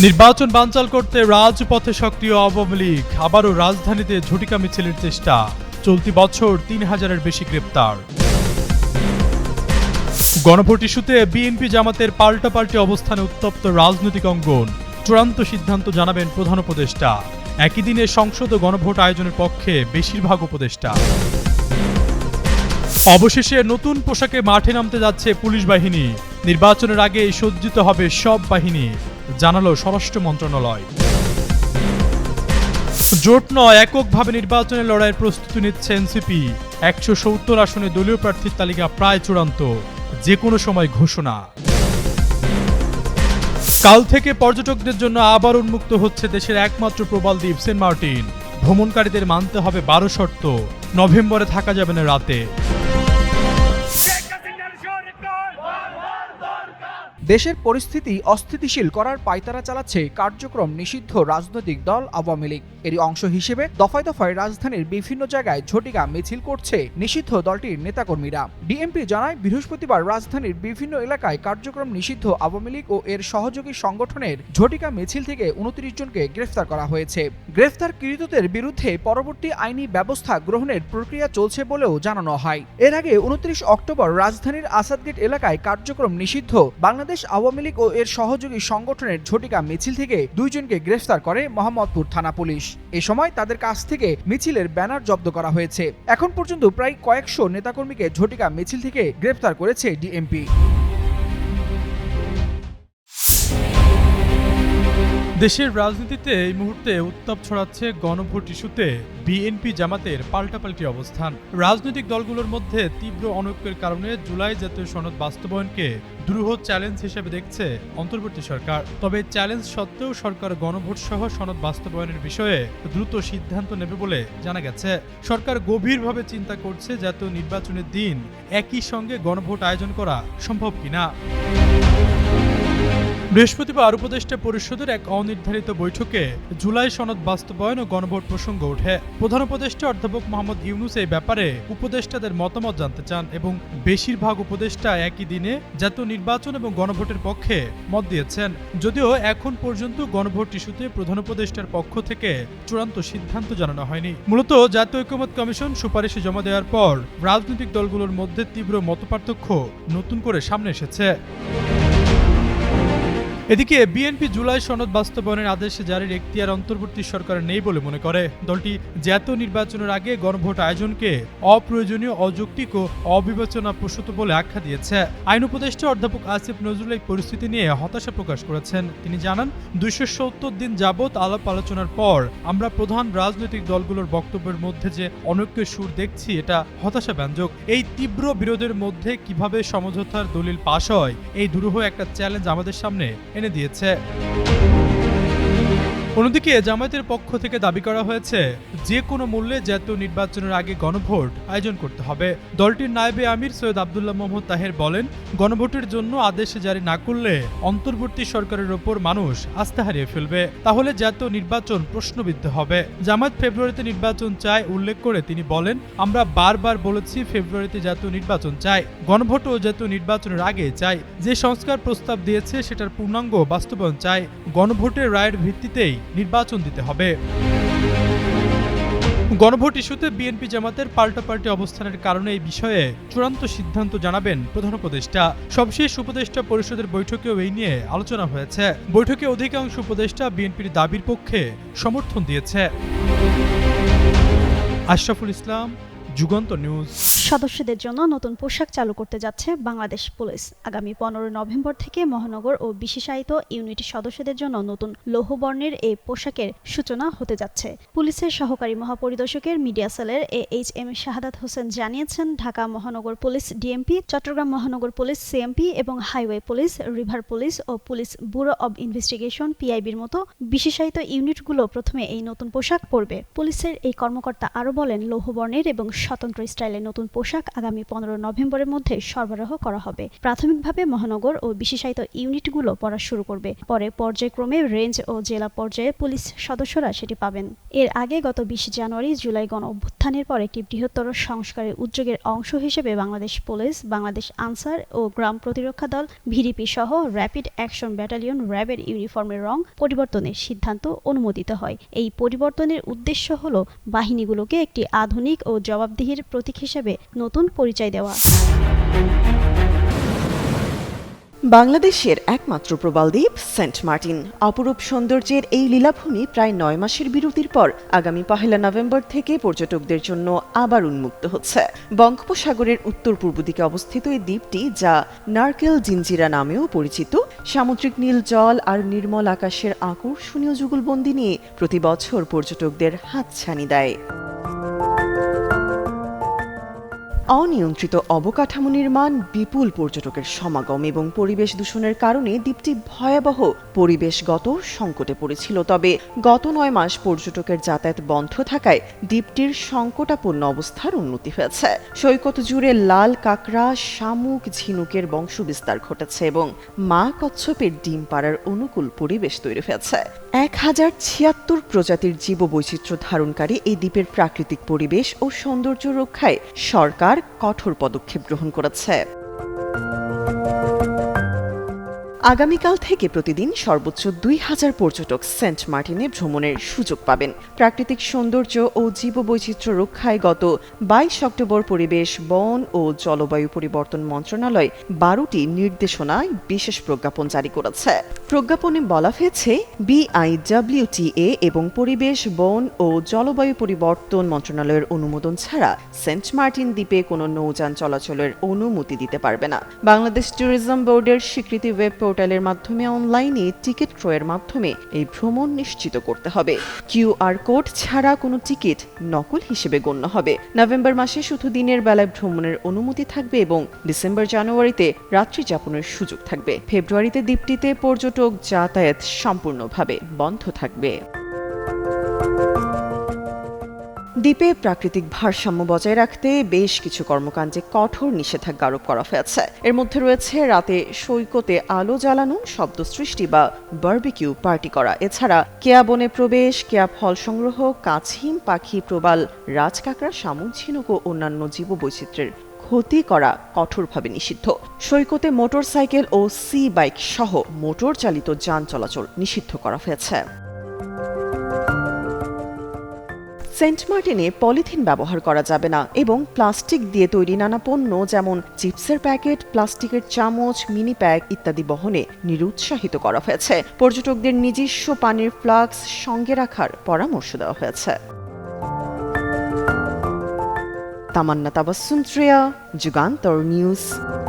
নির্বাচন বানচাল করতে রাজপথে সক্রিয় আওয়ামী লীগ। আবারও রাজধানীতে ঝটিকা মিছিলের চেষ্টা। চলতি বছর তিন হাজারের বেশি গ্রেপ্তার। গণভোট ইস্যুতে বিএনপি জামাতের পাল্টাপাল্টি অবস্থানে উত্তপ্ত রাজনৈতিক অঙ্গন। চূড়ান্ত সিদ্ধান্ত জানাবেন প্রধান উপদেষ্টা। একই দিনে সংসদ ও গণভোট আয়োজনের পক্ষে বেশিরভাগ উপদেষ্টা। অবশেষে নতুন পোশাকে মাঠে নামতে যাচ্ছে পুলিশ বাহিনী। নির্বাচনের আগে সজ্জিত হবে সব বাহিনী। জানালো স্বরাষ্ট্র মন্ত্রণালয়। জোট নয়, এককভাবে নির্বাচনের লড়াইয়ের প্রস্তুতি নিচ্ছে এনসিপি। একশো সত্তর আসনে দলীয় প্রার্থীর তালিকা প্রায় চূড়ান্ত যে কোনো সময় ঘোষণা। কাল থেকে পর্যটকদের জন্য আবার উন্মুক্ত হচ্ছে দেশের একমাত্র প্রবাল দ্বীপ, সেন্ট মার্টিন। ভ্রমণকারীদের মানতে হবে বারো শর্ত, নভেম্বরে থাকা যাবে না রাতে। দেশের পরিস্থিতি অস্থিতিশীল করার পায়তারা চালাচ্ছে কার্যক্রম নিষিদ্ধ রাজনৈতিক দল আওয়ামী লীগ। এরই অংশ হিসেবে দফায় দফায় রাজধানীর বিভিন্ন জায়গায় ঝটিকা মিছিল করছে নিষিদ্ধ দলটির নেতাকর্মীরা। ডিএমপি জানায়, বৃহস্পতিবার রাজধানীর বিভিন্ন এলাকায় কার্যক্রম নিষিদ্ধ আওয়ামী লীগ ও এর সহযোগী সংগঠনের ঝটিকা মিছিল থেকে উনত্রিশ জনকে গ্রেফতার করা হয়েছে। গ্রেফতারকৃতদের বিরুদ্ধে পরবর্তী আইনি ব্যবস্থা গ্রহণের প্রক্রিয়া চলছে বলেও জানানো হয়। এর আগে উনত্রিশ অক্টোবর রাজধানীর আসাদগেট এলাকায় কার্যক্রম নিষিদ্ধ বাংলাদেশ আওয়ামী লীগ ও এর সহযোগী সংগঠনের ঝটিকা মিছিল থেকে দুইজনকে গ্রেফতার করে মোহাম্মদপুর থানা পুলিশ। এ সময় তাদের কাছ থেকে মিছিলের ব্যানার জব্দ করা হয়েছে। এখন পর্যন্ত প্রায় কয়েকশো নেতাকর্মীকে ঝটিকা মিছিল থেকে গ্রেফতার করেছে ডিএমপি। দেশের রাজনীতিতে এই মুহূর্তে উত্তাপ ছড়াচ্ছে গণভোট ইস্যুতে বিএনপি জামাতের পাল্টাপাল্টি অবস্থান। রাজনৈতিক দলগুলোর মধ্যে তীব্র অনৈক্যের কারণে জুলাই জাতীয় সনদ বাস্তবায়নকে দুরূহ চ্যালেঞ্জ হিসেবে দেখছে অন্তর্বর্তী সরকার। তবে চ্যালেঞ্জ সত্ত্বেও সরকার গণভোট সহ সনদ বাস্তবায়নের বিষয়ে দ্রুত সিদ্ধান্ত নেবে বলে জানা গেছে। সরকার গভীরভাবে চিন্তা করছে জাতীয় নির্বাচনের দিন একই সঙ্গে গণভোট আয়োজন করা সম্ভব কিনা। বৃহস্পতিবার উপদেষ্টা পরিষদের এক অনির্ধারিত বৈঠকে জুলাই সনদ বাস্তবায়ন ও গণভোট প্রসঙ্গ ওঠে। প্রধান উপদেষ্টা অধ্যাপক মোহাম্মদ ইউনুস এই ব্যাপারে উপদেষ্টাদের মতামত জানতে চান এবং বেশিরভাগ উপদেষ্টা একই দিনে জাতীয় নির্বাচন এবং গণভোটের পক্ষে মত দিয়েছেন। যদিও এখন পর্যন্ত গণভোট ইস্যুতে প্রধান উপদেষ্টার পক্ষ থেকে চূড়ান্ত সিদ্ধান্ত জানানো হয়নি। মূলত জাতীয় ঐক্যমত কমিশন সুপারিশে জমা দেওয়ার পর রাজনৈতিক দলগুলোর মধ্যে তীব্র মতপার্থক্য নতুন করে সামনে এসেছে। এদিকে বিএনপি জুলাই সনদ বাস্তবায়নের আদেশ জারির এখতিয়ার অন্তর্বর্তী সরকার নেই বলে মনে করে। দলটি জাতীয় নির্বাচনের আগে গণভোট আয়োজনকে অপ্রয়োজনীয়, অযৌক্তিক ও অবিবেচনা প্রসূত বলে আখ্যা দিয়েছে। আইন উপদেষ্টা অধ্যাপক আসিফ নজরুল এই পরিস্থিতি নিয়ে হতাশা প্রকাশ করেছেন। তিনি জানান, দুইশো সত্তর দিন যাবৎ আলাপ আলোচনার পর আমরা প্রধান রাজনৈতিক দলগুলোর বক্তব্যের মধ্যে যে অনৈক্যের সুর দেখছি, এটা হতাশা ব্যঞ্জক এই তীব্র বিরোধের মধ্যে কীভাবে সমঝোতার দলিল পাশ হয়, এই দুরূহ একটা চ্যালেঞ্জ আমাদের সামনে এনে দিয়েছে। অন্যদিকে জামায়াতের পক্ষ থেকে দাবি করা হয়েছে, যে কোনো মূল্যে জাতীয় নির্বাচনের আগে গণভোট আয়োজন করতে হবে। দলটির নায়েবে আমির সৈয়দ আবদুল্লাহ মোহাম্মদ তাহের বলেন, গণভোটের জন্য আদেশ জারি না করলে অন্তর্বর্তী সরকারের ওপর মানুষ আস্থা হারিয়ে ফেলবে। তাহলে জাতীয় নির্বাচন প্রশ্নবিদ্ধ হবে। জামায়াত ফেব্রুয়ারিতে নির্বাচন চায় উল্লেখ করে তিনি বলেন, আমরা বারবার বলেছি ফেব্রুয়ারিতে জাতীয় নির্বাচন চাই গণভোট ও জাতীয় নির্বাচনের আগে চাই যে সংস্কার প্রস্তাব দিয়েছে, সেটার পূর্ণাঙ্গ বাস্তবায়ন চাই গণভোটের রায়ের ভিত্তিতেই নির্বাচন দিতে হবে। গণভোট ইস্যুতে বিএনপি জামাতের পাল্টাপাল্টি অবস্থানের কারণে এই বিষয়ে চূড়ান্ত সিদ্ধান্ত জানাবেন প্রধান উপদেষ্টা। সবশেষ উপদেষ্টা পরিষদের বৈঠকেও এই নিয়ে আলোচনা হয়েছে। বৈঠকে অধিকাংশ উপদেষ্টা বিএনপির দাবির পক্ষে সমর্থন দিয়েছে। আশরাফুল ইসলাম, যুগান্ত নিউজ। সদস্যদের জন্য নতুন পোশাক চালু করতে যাচ্ছে বাংলাদেশ পুলিশ। আগামী পনেরো নভেম্বর থেকে মহানগর ও বিশেষায়িত ইউনিট সদস্যদের জন্য নতুন লৌহবর্ণের এই পোশাকের সূচনা হতে যাচ্ছে। পুলিশের সহকারী মহাপরিদর্শকের মিডিয়া সেলের A H M Shahadat Hossain জানিয়েছেন, ঢাকা মহানগর পুলিশ ডিএমপি, চট্টগ্রাম মহানগর পুলিশ সিএমপি এবং হাইওয়ে পুলিশ, রিভার পুলিশ ও পুলিশ ব্যুরো অব ইনভেস্টিগেশন পিআইবির মতো বিশেষায়িত ইউনিটগুলো প্রথমে এই নতুন পোশাক পরবে। পুলিশের এই কর্মকর্তা আরও বলেন, লৌহবর্ণের এবং স্বতন্ত্র স্টাইলের নতুন পোশাক আগামী পনেরো নভেম্বরের মধ্যে সরবরাহ করা হবে। প্রাথমিকভাবে মহানগর ও বিশেষায়িত ইউনিটগুলো পড়া শুরু করবে। পরে পর্যায়ক্রমে রেঞ্জ ও জেলা পর্যায়ে পুলিশ সদস্যরা সেটি পাবেন। এর আগে গত বিশ জানুয়ারি জুলাই গণ অভ্যুত্থানের পর একটি বৃহত্তর সংস্কারের উদ্যোগের অংশ হিসেবে বাংলাদেশ পুলিশ, বাংলাদেশ আনসার ও গ্রাম প্রতিরক্ষা দল, ভিডিপি সহ র্যাপিড অ্যাকশন ব্যাটালিয়ন র্যাবের ইউনিফর্মের রং পরিবর্তনের সিদ্ধান্ত অনুমোদিত হয়। এই পরিবর্তনের উদ্দেশ্য হল বাহিনীগুলোকে একটি আধুনিক ও জবাবদিহির প্রতীক হিসেবে নতুন পরিচয় দেওয়া। বাংলাদেশের একমাত্র প্রবাল দ্বীপ, সেন্ট মার্টিন। অপরূপ সৌন্দর্যের এই লীলাভূমি প্রায় নয় মাসের বিরতির পর আগামী পহেলা নভেম্বর থেকে পর্যটকদের জন্য আবার উন্মুক্ত হচ্ছে। বঙ্গোপসাগরের উত্তর পূর্ব দিকে অবস্থিত এই দ্বীপটি, যা নারকেল জিঞ্জিরা নামেও পরিচিত, সামুদ্রিক নীল জল আর নির্মল আকাশের আকর্ষণীয় যুগলবন্দি নিয়ে প্রতি বছর পর্যটকদের হাতছানি দেয়। অনিয়ন্ত্রিত অবকাঠামো নির্মাণ বিপুল পর্যটকের সমাগম এবং পরিবেশ দূষণের কারণে দ্বীপটি ভয়াবহ পরিবেশগত সংকটে পড়েছিল। তবে গত নয় মাস পর্যটকের যাতায়াত বন্ধ থাকায় দ্বীপটির সংকটাপন্ন অবস্থার উন্নতি হয়েছে। সৈকত জুড়ে লাল কাঁকড়া, শামুক, ঝিনুকের বংশবিস্তার ঘটেছে এবং মা কচ্ছপের ডিম পাড়ার অনুকূল পরিবেশ তৈরি হয়েছে। এক হাজার ছিয়াত্তর প্রজাতির জীববৈচিত্র্য ধারণকারী এই দ্বীপের প্রাকৃতিক পরিবেশ ও সৌন্দর্য রক্ষায় সরকার কঠোর পদক্ষেপ গ্রহণ করেছে। আগামীকাল থেকে প্রতিদিন সর্বোচ্চ দুই হাজার পর্যটক সেন্ট মার্টিনে ভ্রমণের সুযোগ পাবেন। প্রাকৃতিক সৌন্দর্য ও জীববৈচিত্র্য রক্ষায় গত বাইশ অক্টোবর পরিবেশ, বন ও জলবায়ু পরিবর্তন মন্ত্রণালয় বারোটি নির্দেশনায় বিশেষ প্রজ্ঞাপন জারি করেছে। প্রজ্ঞাপনে বলা হয়েছে, বিআইডব্লিউটিএ এবং পরিবেশ, বন ও জলবায়ু পরিবর্তন মন্ত্রণালয়ের অনুমোদন ছাড়া সেন্ট মার্টিন দ্বীপে কোনো নৌযান চলাচলের অনুমতি দিতে পারবে না। বাংলাদেশ ট্যুরিজম বোর্ডের স্বীকৃতি ওয়েব পোর্টালের মাধ্যমে, অনলাইনে টিকিট ক্রয়ের মাধ্যমে এই ভ্রমণ নিশ্চিত করতে হবে। কিউআর কোড ছাড়া কোনো টিকিট নকল হিসেবে গণ্য হবে। নভেম্বর মাসে শুধু দিনের বেলায় ভ্রমণের অনুমতি থাকবে এবং ডিসেম্বর জানুয়ারিতে রাত্রি যাপনের সুযোগ থাকবে। ফেব্রুয়ারিতে দ্বীপটিতে পর্যটক যাতায়াত সম্পূর্ণভাবে বন্ধ থাকবে। দ্বীপে প্রাকৃতিক ভারসাম্য বজায় রাখতে বেশ কিছু কর্মকাণ্ডে কঠোর নিষেধাজ্ঞা আরোপ করা হয়েছে। এর মধ্যে রয়েছে রাতে সৈকতে আলো জ্বালানো, শব্দ সৃষ্টি বা বার্বিকিউ পার্টি করা। এছাড়া কেয়া বনে প্রবেশ, কেয়া ফল সংগ্রহ কাছিম পাখি প্রবাল রাজকাকড়া শামুক, ঝিনুক ও অন্যান্য জীববৈচিত্র্যের ক্ষতি করা কঠোরভাবে নিষিদ্ধ। সৈকতে মোটর সাইকেল ও সি বাইক সহ মোটর চালিত যান চলাচল নিষিদ্ধ করা হয়েছে। সেন্ট মার্টিনে পলিথিন ব্যবহার করা যাবে না এবং প্লাস্টিক দিয়ে তৈরি নানা পণ্য যেমন চিপসের প্যাকেট, প্লাস্টিকের চামচ, মিনি প্যাক ইত্যাদি বহনে নিরুৎসাহিত করা হয়েছে। পর্যটকদের নিজস্ব পানির ফ্লাক্স সঙ্গে রাখার পরামর্শ দেওয়া হয়েছে। তামান্না তাবাসুম যুগান্তর নিউজ।